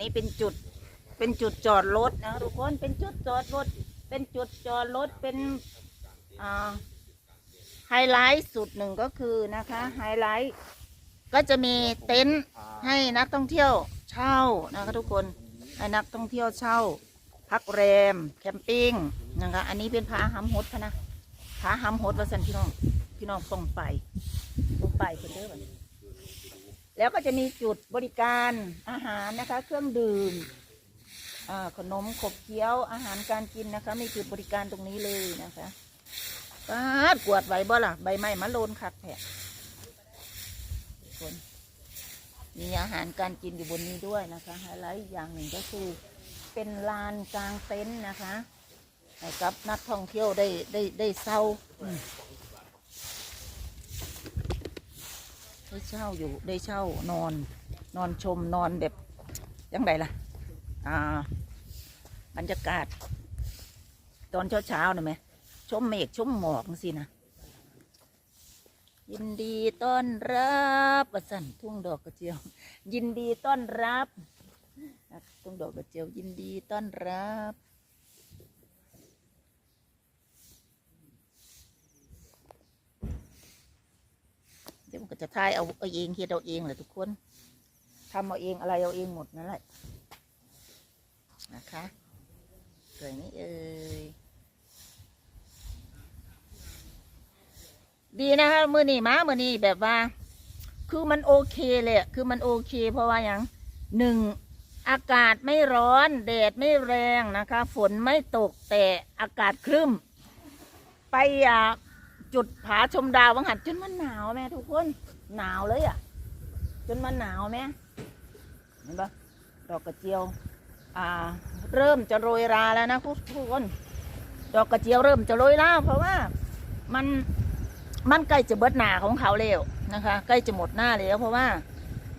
นี้เป็นจุด เป็นจุดจอดรถนะทุกคน เป็นจุดจอดรถ เป็นจุดจอดรถ เป็นไฮไลท์สุดหนึ่งก็คือนะคะ ไฮไลท์ก็จะมีเต็นท์ให้นักท่องเที่ยวเช่านะคะทุกคน ให้นักท่องเที่ยวเช่า พักแรม แคมปิ้งนะคะ อันนี้เป็นผาหำหดพะนะผาหำหดว่าสันพี่น้อง พี่น้องต้องไปต้องไปคนเด้อบัดนี้ แล้วก็จะมีจุดบริการอาหารนะคะ เครื่องดื่มขนมขบเคี้ยวอาหารการกินนะคะ มีจุดบริการตรงนี้เลยนะคะปาดกวดไหวบ่ล่ะใบไม้มะโลนคักแผะทุกคนมีอาหารการกินอยู่บนนี้ด้วยนะคะไฮไลท์อีกอย่างหนึ่งก็คือเป็นลานกลางเต็นท์นะคะให้กับนักท่องเที่ยวได้ได้ได้เช่าอืม ได้เช่าอยู่ได้เช่านอน นอนชมนอนแบบยังไงล่ะ อ่า บรรยากาศ ตอนเช้าเช้านะไหมชมเมฆชมหมอกสินะยินดีต้อนรับประสันทุ่งดอกกระเจียว ยินดีต้อนรับ ทุ่งดอกกระเจียว ยินดีต้อนรับ เดี๋ยวมัน ก็จะทายเอาเอาเองเฮ็ดเอาเองแหละทุกคนทำเอาเองอะไรเอาเองหมดนั่นแหละนะคะสวยไหมเอ่ยดีนะคะมือนี่มามือนี่แบบว่า คือมันโอเคเลยคือมันโอเค เพราะว่าอย่างหนึ่งอากาศไม่ร้อนแดดไม่แรงนะคะ ฝนไม่ตกแต่อากาศครึ้ม ไปอะ จุดผาชมดาววังหันจนมันหนาวแม่ทุกคน หนาวเลยอะ จนมันหนาวแม่เห็นปะดอกกระเจียว อ่า เริ่มจะโรยราแล้วนะทุกคน ดอกกระเจียวเริ่มจะโรยราเพราะว่ามันมันใกล้จะเบิดหนาของเขาแล้วนะคะ ใกล้จะหมดหน้าแล้วเพราะว่า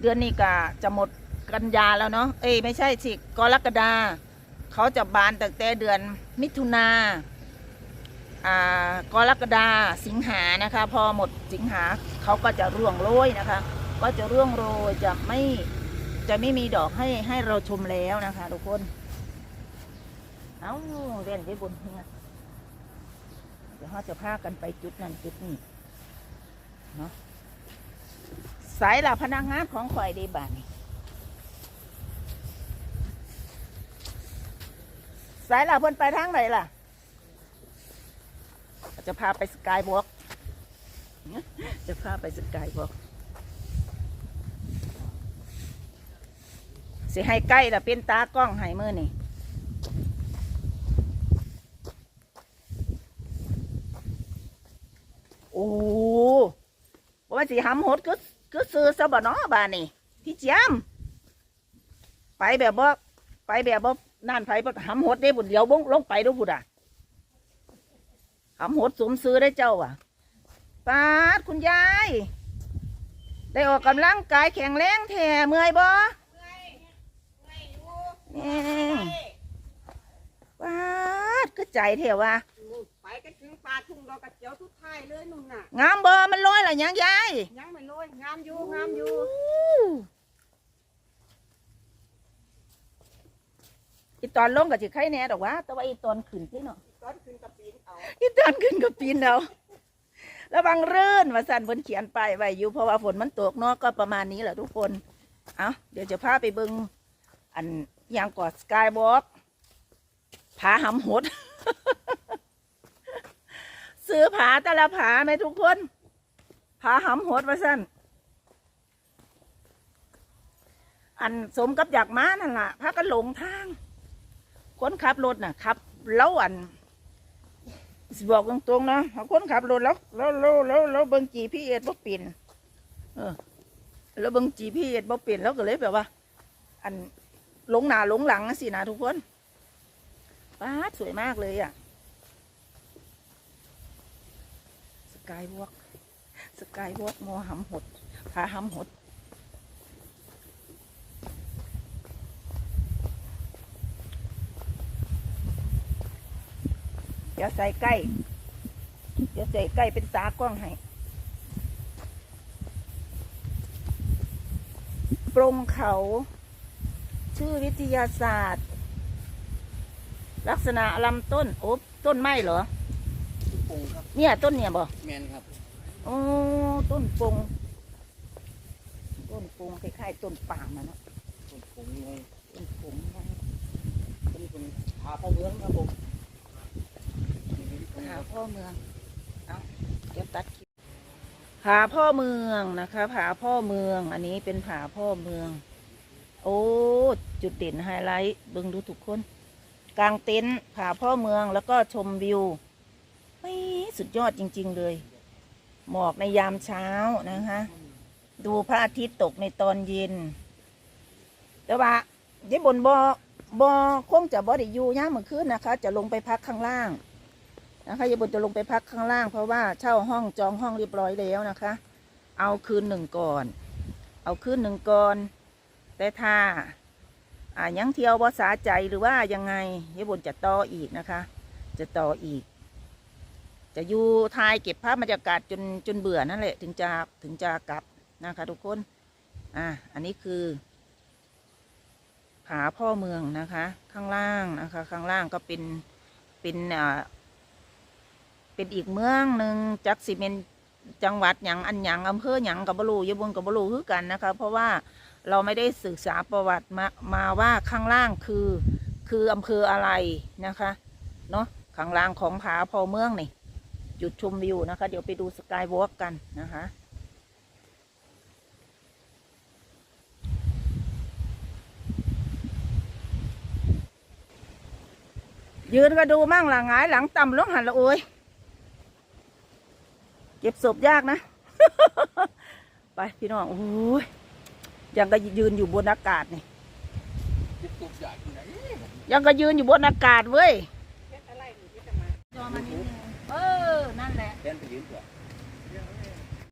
เดือนนี้ก็จะหมดกันยาแล้วเนาะเอ้ยไม่ใช่สิกรกฎาเขาจะบานตั้งแต่เดือนมิถุนา กรกฎาสิงหานะคะ พอหมดสิงหาเขาก็จะร่วงโรยนะคะ ก็จะร่วงโรยจะไม่จะไม่มีดอกให้ให้เราชมแล้วนะคะทุกคนเอาเรียนไปบนเฮือเดี๋ยวเราจะพากันไปจุดนั้นจุดนี้เนาะสายหลับพนักงานของข่อยดีบ้านี่สายหลับเพิ่นไปทางไหนล่ะ จะพาไปสกายวอล์กจะพาไปสกายวอล์กสิให้ใกล้ละเป็นตากล้องให้มือนี่โอ้ว่าสิหำหดก็ก็ซื้อซะบ่เนาะบ้านนี่พี่เจียม ไปแบบว่าไปแบบว่านั่นไปบ่หำหดได้บุญเดียวบงลงไปดูบุดอะ หำหดสมซื้อได้เจ้าอะป้าดคุณยาย ได้ออกกำลังกายแข็งแรงแท้เมื่อยบ่แนี่ป้าดก็ใจเถอะว่ะไปก็ถึงปลาทุ่งดอกกระเจียวทุกท้ายเลยนุ่นน่ะงามบ่มันลอยละยังยายยังไม่โรยงามอยู่งามอยู่อีตอนลงก็สิไข่แหน่ดอกว่าแต่ว่าอีตอนขึ้นที่เนาะ ตอนขึ้นกระปีนเอาอีตอนขึ้นก็ปีนเอาระวังเรื่นว่าสั่นบนเขียนไปไว้อยู่เพราะว่าฝนมันตกเนาะก็ประมาณนี้แหละทุกคน เอาเดี๋ยวจะพาไปเบิงอันยางกอดสกายวอล์กผาหำหด ซื้อผาแต่ละผาไหมทุกคน ผาหำหดว่าสั่นอันสมกับอยากม้านั่นล่ะพากันหลงทาง คนขับรถน่ะขับ แล้วอัน สิบอกตรงๆนะคนขับรถแล้วแล้วแล้วแล้วแล้วเบิ่งจีพี่เอสบ่เป็นเออ แล้วเบิ่งจีพี่เอสบ่เป็นแล้วก็เลยแบบว่า อันหลงหน้าหลงหลังสินะทุกคนป้าสวยมากเลยอะสกายวอล์กสกายวอล์กมอหำหดพาหำหด ดี๋ยวใส่ใกล้ เดี๋ยวใส่ใกล้เป็นตากล้องให้ปรงเขา ชื่อวิทยาศาสตร์ ลักษณะลำต้น โอ้ต้นไม้เหรอ ปงครับ เนี่ยต้นเนี่ยบ่แมนครับโอ้ต้นปงต้นปงคล้ายๆต้นปาล์มนะเนาะต้นปงเลยต้นปงนะต้นเป็นผาพ่อเมืองครับผม หาพ่อเมืองเอาเดี๋ยวตัดคลิปผาพ่อเมืองนะคะผาพ่อเมือง อันนี้เป็นผาพ่อเมือง โอ้จุดเด่นไฮไลท์เบิ่งดูทุกคนกลางเต็นท์ผาพ่อเมืองแล้วก็ชมวิวไม่สุดยอดจริง ๆ เลย หมอกในยามเช้านะคะ ดูพระอาทิตย์ตกในตอนเย็น แต่ว่าเยวบนบอบอคงจะบอได้อยู่ย่าเมื่อคืนนะคะ จะลงไปพักข้างล่าง นะคะยายบุญจะลงไปพักข้างล่าง เพราะว่าเช่าห้องจองห้องเรียบร้อยแล้วนะคะ เอาคืนหนึ่งก่อน เอาคืนหนึ่งก่อน แต่ถ้าอ่ายังเที่ยวภาษาใจหรือว่ายังไงยายบุญจะต่ออีกนะคะ จะต่ออีก จะอยู่ทายเก็บภาพบรรยากาศจนจนเบื่อนั่นแหละ ถึงจะถึงจะกลับนะคะทุกคนอ่าอันนี้คือผาพ่อเมืองนะคะ ข้างล่างนะคะ ข้างล่างก็เป็นเป็นอ่า เป็นอีกเมืองหนึ่งจักสิเมนจังหวัดหยังอันหยังอำเภอหยังกับบลูยบุนกับบลูคือกันนะคะ เพราะว่าเราไม่ได้ศึกษาประวัติมามาว่าข้างล่างคือคืออำเภออะไรนะคะเนาะข้างล่างของผาพอเมืองนี่จุดชมวิวนะคะ เดี๋ยวไปดูสกายวอล์กกันนะคะยืนก็ดูมั่งหลังหงายหลังต่ำลงหันละโอ้ย เก็บศพยากนะ ไปพี่น้องโอ้ยยังก็ยืนอยู่บนอากาศนี่ยึดตุกใหญ่ที่ไหนยังก็ยืนอยู่บนอากาศเว้ยเพชรอะไรหนูเพชรมาจอมานิดนึงเออ นั่นแหละเล่นไปยืนตัวเ